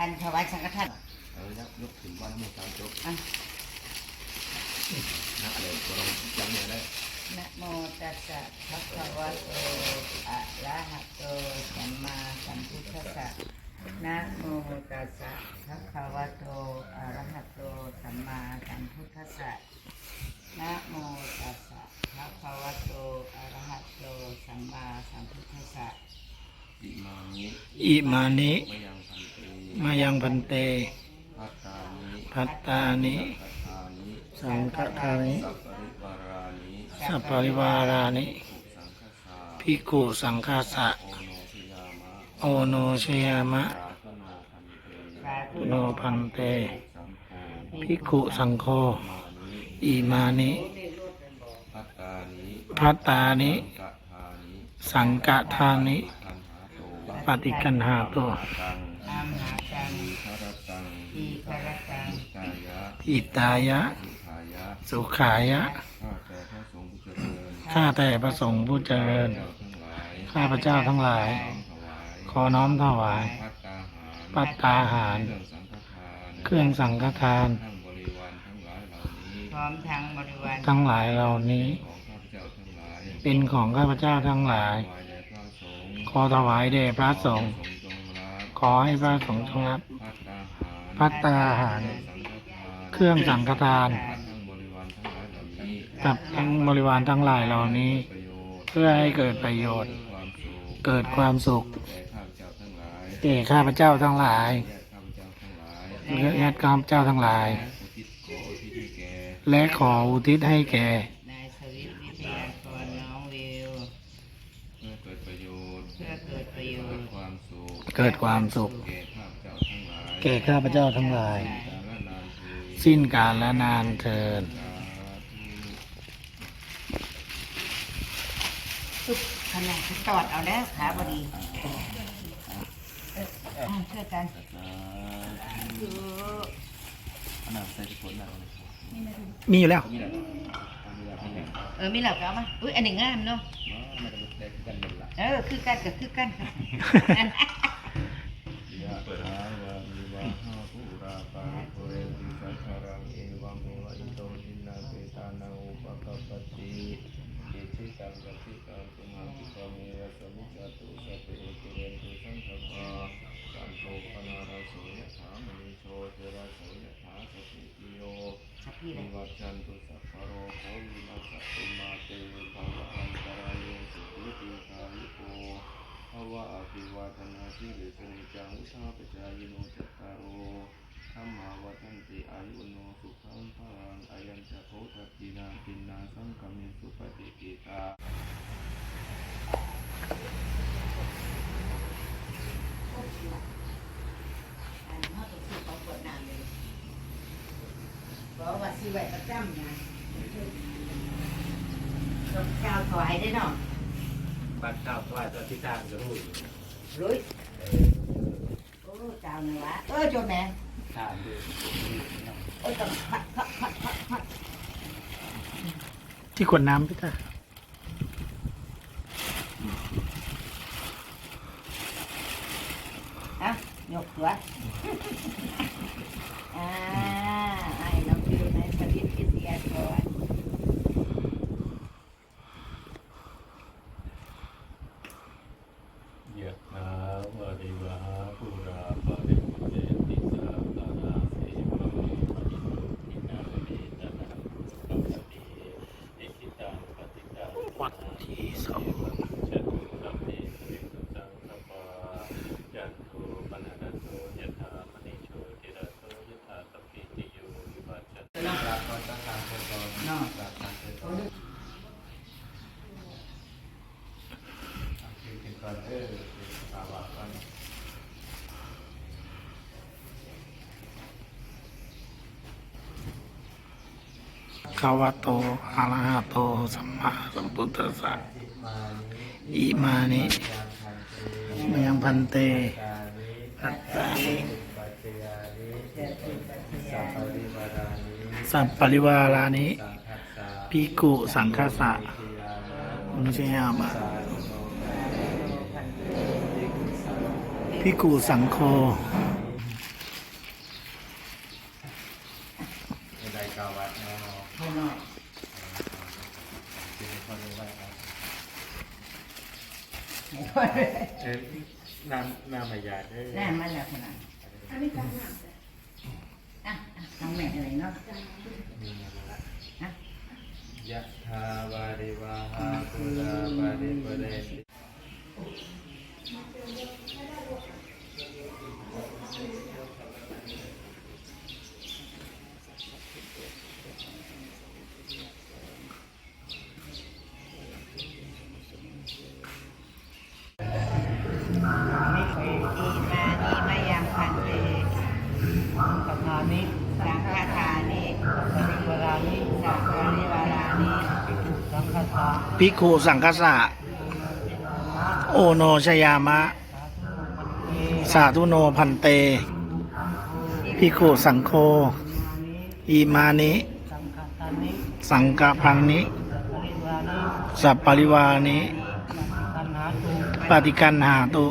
อันถวายสังฆทานเออยักยกถึงวันมือสามจบอะนักเลยก็ต้องจำเนี่ยได้นะโมตัสสะภะคะวะโตอะระหะโตสัมมาสัมพุทธัสสะนะโมตัสสะภะคะวะโตอะระหะโตสัมมาสัมพุทธัสสะนะโมตัสสะภะคะวะโตอะระหะโตสัมมาสัมพุทธัสสะอิมานิอิมานิ มายังพันเตมายังพันเตตานิพัตตานิ สังฆทานิสังฆทานิสัพปริวารานิสัพปริวารานิสังฆสาภิกขุสังฆาสะ โอโนชิยามะโอโนชยามะสาธโนพันเตโนพันเต สัมโฆภิกขุสังโฆอิมานิ พัตตานิพัตตานิ สังฆทานิ สังกทานิทันหาตปฏิกันหาโต ตัง อามหาจัง ทีคารตัง ทีคารตัง กายะ อิตายะสุขายะ สุขายะ ข้าแต่พระสงฆ์ผู้เจริญ ข้าแต่พระสงฆ์ผู้เจริญข้าพเจ้าทั้งหลาย ขอน้อมถวายพัตตาหารปัตตาหาร เครื่องสังฆทานเครื่องสังฆทานทั้งบริวารทั้งหลายเหล่านี้พร้อมทั้งบริวารทั้งหลายเหล่านี้ของข้าพเจ้าทั้งหลายเป็นของข้าพเจ้าทั้งหลายถวายแด่พระสงฆ์ขอถวายแด่พระสงฆ์ทรงจงรับขอให้พระสงฆ์จงรับพัตตาหารพัตตาหาร เครื่องสังฆทาน กับทั้งบริวารทั้งหลายเหล่านี้ เพื่อให้เกิดประโยชน์ เกิดความสุขแก่ข้าพเจ้าทั้งหลายญาติข้าพเจ้าทั้งหลาย และขออุทิศให้แก่เกิดความสุข แก่ข้าพเจ้าทั้งหลาย สิ้นกาลและนานเทินสิ้นาลและนานเทินสาธุสุดขนาดตอดเอาแล้วขาบดีเอออะช่วยกันขนาดใส่ผลแล้วมีอยู่แล้ว เออมีเหล่าก็เอามาอุ้ยอันหนึ่งงามเนาะมาได้ได้กันหมดละเออคือกันกับคือกันค่ะอัน ยะถาวาริวะหาปุราปาริปุเรนติสัทธารังเอวังเมวะอิโตทินังเปตานังอุปกัปปติ อิทิตังกัติตังตุมาติปะเมวะสมิจจตุสัพเพปุเรนตุสังฆปาสันโฆปนาราโสยถามณีโชติราโสยถาสติปิโย สักพี่เล วิ ย วัชชันตุสัพพะโรโควินาศตุมาเตภวะอันตรายโยสุขีติคายุโกภวะอภิวาทนาสิริสนิจังอุทาปจายโนจัตตารโอธรรมาวัฏันติอายุโนสุขังพลังอายัญจะโพธิกินาปินาสังก มิสุปฏิกิตาบอกว่าสิไว้ประจำนะเจ้าถวายได้เนาะบัตรเจ้าถวายตัวที่ตั้งจะรู้รู้ยโอ้เจ้าหนึ่งวะเออโจมแม่ตามดูโอ้ยต้องพัดพัดพัดพัดพัด ที่ขวดน้ำพี่ตา อะยกหัวอ่าไอ้น้องวิวในสวิตวิทยากร ยะถาวะริวะหาปุราปะริปุเรนติสาตานาสีมะเมวะอิโตทินาเมตนะปัสสติอิคิตังปฏิตัง วัดที่สอง จันตุสัพเพสริสุสังสปาจันตุปนะระโสยะถามณิโชติระโสยะถาสัพพิติโยวิวัชชันตุลาภะตังตังโตโนตัสสะเตโตคือเป็นก่อนเออเป็นภาวะก่อน ขาวะโตอะระหะโต สัมมาสัมพุทธัสสะอิมานิมยังพันเตพัตตานิสัพปริวารานิภิกุสังฆสะอนุชยามะ พี่กูสังโคน้าคอน้ำน้ำมายาเด้อแน่มาแล้วคนนั้นอันนี้การงานอะน้แม่อะไรเนาะยะทาวาริวาหาปุราปาริปุเร นิสังฆานิวารานิสังฆทาภิกขุสังคสะโอโนชยามะ สาธุโนพันเต ภิกขุสังโฆอีมานิสังฆทานิ สังกพังนิ สัปปริวานิ ปฏิกันหาตุ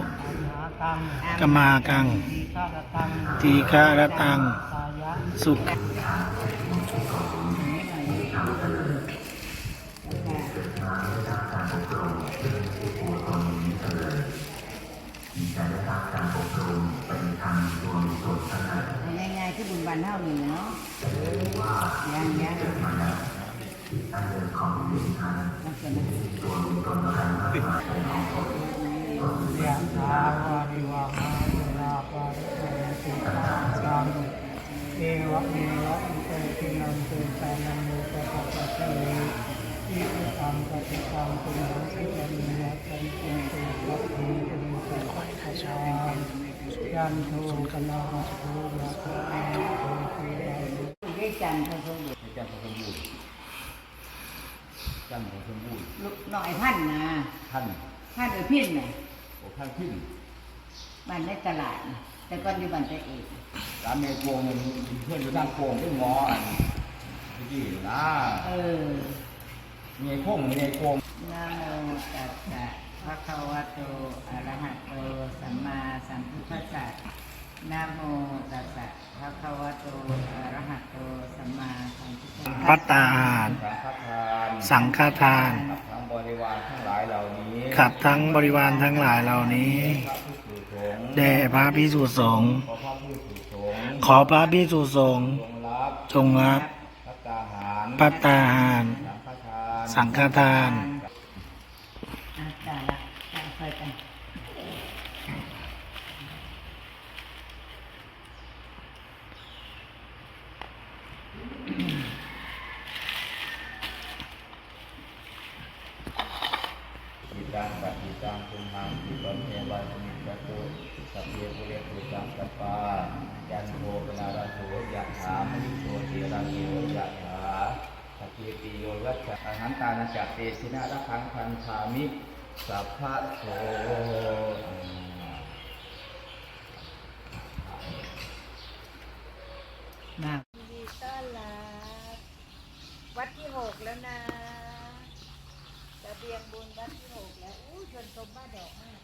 กมากัง ทีฆะตังทีฆะตัง สุข ที่บุญบันเท่านี้เนาะยังยังลักษณะยะถาวาริวหาปุราปาริปุเรนติสาจังเอวะเมวะอิโตทิ นันเตสานันโมตตะปะเตอิทิตังปฏิตังตุมหังสิจันยะตันตุตุสัพเพตุมิสัพพะชายันโทกาโทยะโตโตติยานุได้จันทร์พระสมุทรให้จันทร์สมบูรจันทร์สมบูรณ์ลูกน้อยพันนะท่านท่านเออพินน่ะโอ้ท่านขึ้นบ้านในตลาดนะ แต่ก่อนอยู่บ้านแต่เอกร้านเมย์โกงมันเพื่อนอยู่ด้านโกงด้วยหมออันที่นะเออเมย์โค้งเมย์โกงนะโมตัสสะภะคะวะโตอะระหะโตสัมมาสัมพุทธัสสะนะโมตัสสะภะคะวะโตอะระหะโตสัมมาสัมพุทธัสสะพัตตาหาร สังฆทานสังฆทาน กับทั้งบริวารทั้งหลายเหล่านี้ขับทั้งบริวารทั้งหลายเหล่านี้ พระ แด่พระพิสุสงฆ์ขอพระผู้สู่สงฆ์ขอพระพิสุสงฆ์จงรับจงรับพัตตาหารพัตตาหาร สังฆทานสังฆทานอาจารย์ละจะค่อยกันจิตังปฏิตังคุมหังจิตเทวาสมิจตุ สัพเพปุเรตุจังกัปายันโทปนาราโสยะถามณิโชติราโสยะถาสัพเพติโยวัจจะอหันตานาจักเตชินะระคังพันธามิสัพพะโส มา ยินดีต้อนรับวัดที่หกแล้วนะระเบียงบุญวัดที่หกแล้วอู้ชนชมบ้านดอกมาก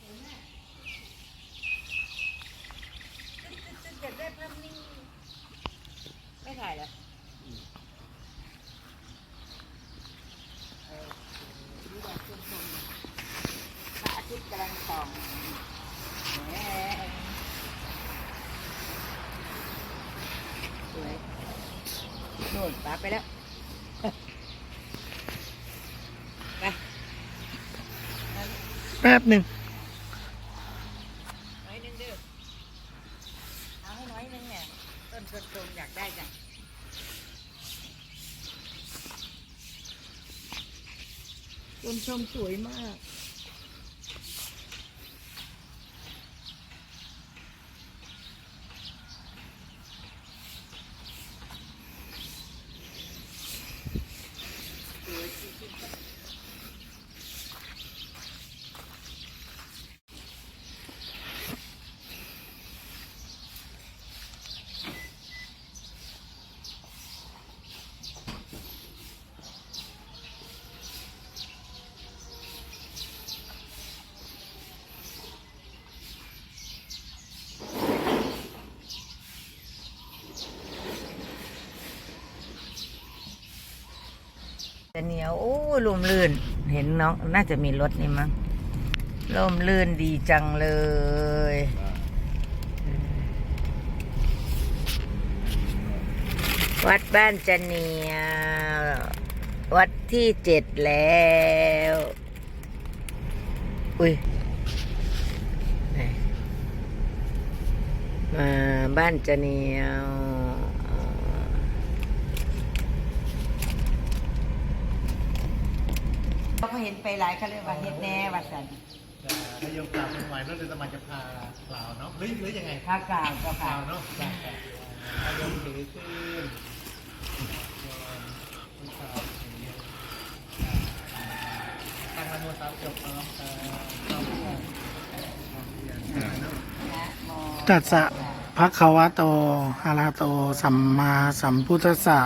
เห็นไหมตึ๊ดๆๆอยากได้ภาพนิ่ง ไม่ถ่ายเหรอพระอาทิตย์กำลั งส่องแหมสวยโน่นปาไปแล้ว ไปแป๊บหนึ่งน้อยหนึงเด้อเอาให้น้อยหนึงเนี่ย ต้นต้นต้นอยากได้จังชนชมสวยมาก จะเหนียวโอ้ลมลื่น เห็นน้องน่าจะมีรถนี่มั้งลมลื่นดีจังเลยวัดบ้านจะเนียววัดที่เจ็ดแล้ว อุ้ยมาบ้านจะเนียว เขาเห็นไปหลายเขาเรียกว่าเฮ็ดแน่วัดสันถ้ายกกล่าวเป็นไหวนั่นจะมาจะพากล่าวเนาะหรือหรือยังไงข้ากลางก็กค่ะล่าวเนาะถ้ายกถือขึ้นตั้งนโมสามจบพร้อมกันนะโมตัสสะภะคะวะโตอะระหะโต สัมมาสัมพุทธัสสะ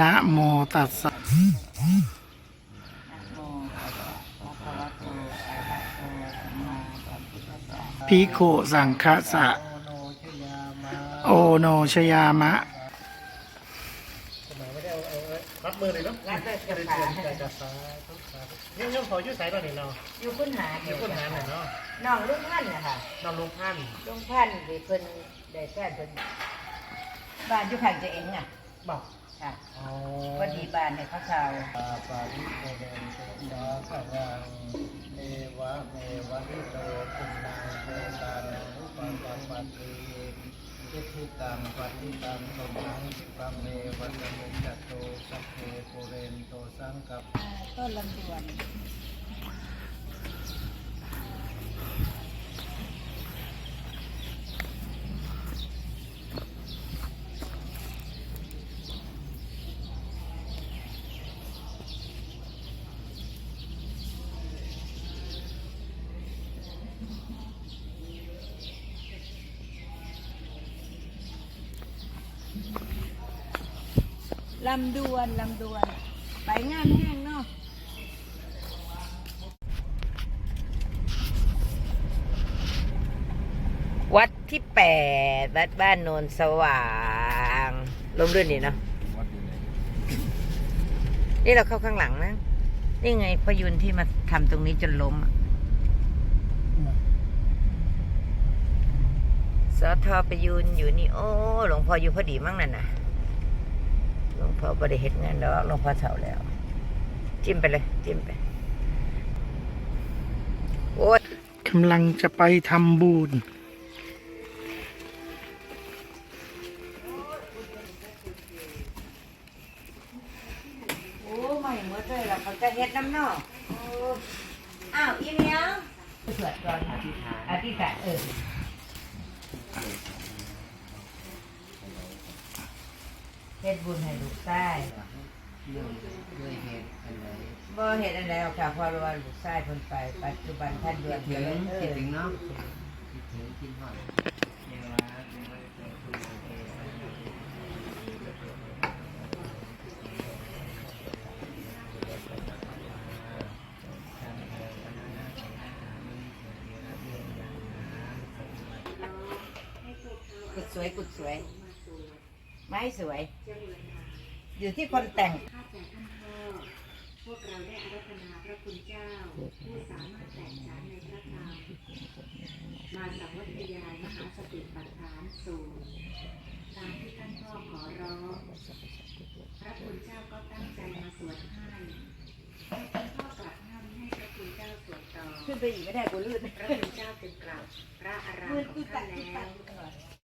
นะโมตัสสะ นะโมตัสสะภะคะวะโตอะระหะโตสัมมาสัมพุทธั สสะพิโขสังฆสะ โอโนชยามะไม่ได้เอาเอารับมือเลยเนาะรับเลยเรียนค่ะเชิญใจกับสาธุสาธุยังยังขอยืดสายตอนนี้เนาะอยู่คุณหาเดี๋ยวคนหาหน่อยเนาะน้องลุงพันธุ์นะคะน้องลุงพันธุ์ลุงพันธุ์ที่เพิ่นได้แฟนเพิ่นบ้านอยู่ข้างเจะเองอะบอก ค่ะอ๋อพอดีบ้านเนี่ยเขาชาวปาปาริโกเรนตุสาขยังเอวะเมวะอิโตปุณังเตตานังอุปปัปปติอิทิตังปฏิตังตุมังคิปังเมวะสมิจจโตสัพเพปุเรนโตสังกัปต้นลำดวน ลำดวนลำดวน ไปงานแห้งเนาะวัดที่แปดวัดบ้านโนนสว่างลมรื่นดีเนาะนี่เราเข้าข้างหลังนะ นี่ไงพยุนที่มาทำตรงนี้จนล้มอะสอทอประยุนอยู่นี่ โอ้หลวงพ่ออยู่พอดีมั้งนั่นน่ะ หลวงพ่อบริเหตุงานแล้วหลวงพ่อเฒ่าแล้ว จิ้มไปเลย จิ้มไปโอ้ยกำลังจะไปทำบุญ บ่เฮ็ดอันใดหรอกค่ะเพราะว่าลูกชายเพิ่นไป ปัจจุบันท่านเดือนถึงคิดถึงเนาะกุดสวยกุดสวย ไม้สวย อยู่ที่คนแต่ง วกเราได้อารัธนาพระคุณเจ้า ผู้สามารถแตกฉานในพระธรรมมาสังวัตยายมหาสติปัฏฐานสูตรตามที่ท่านพ่อขอร้องพระคุณเจ้าก็ตั้งใจมาสวดให้ให้ท่านพ่อกลับห้ามให้พระคุณเจ้าสวดต่อขึ้นไปอีกไม่ได้กูลื่นพระคุณเจ้าจึงกลับพระอารามมือของกูท่าตันดกูแล้ตัดวกูตลอด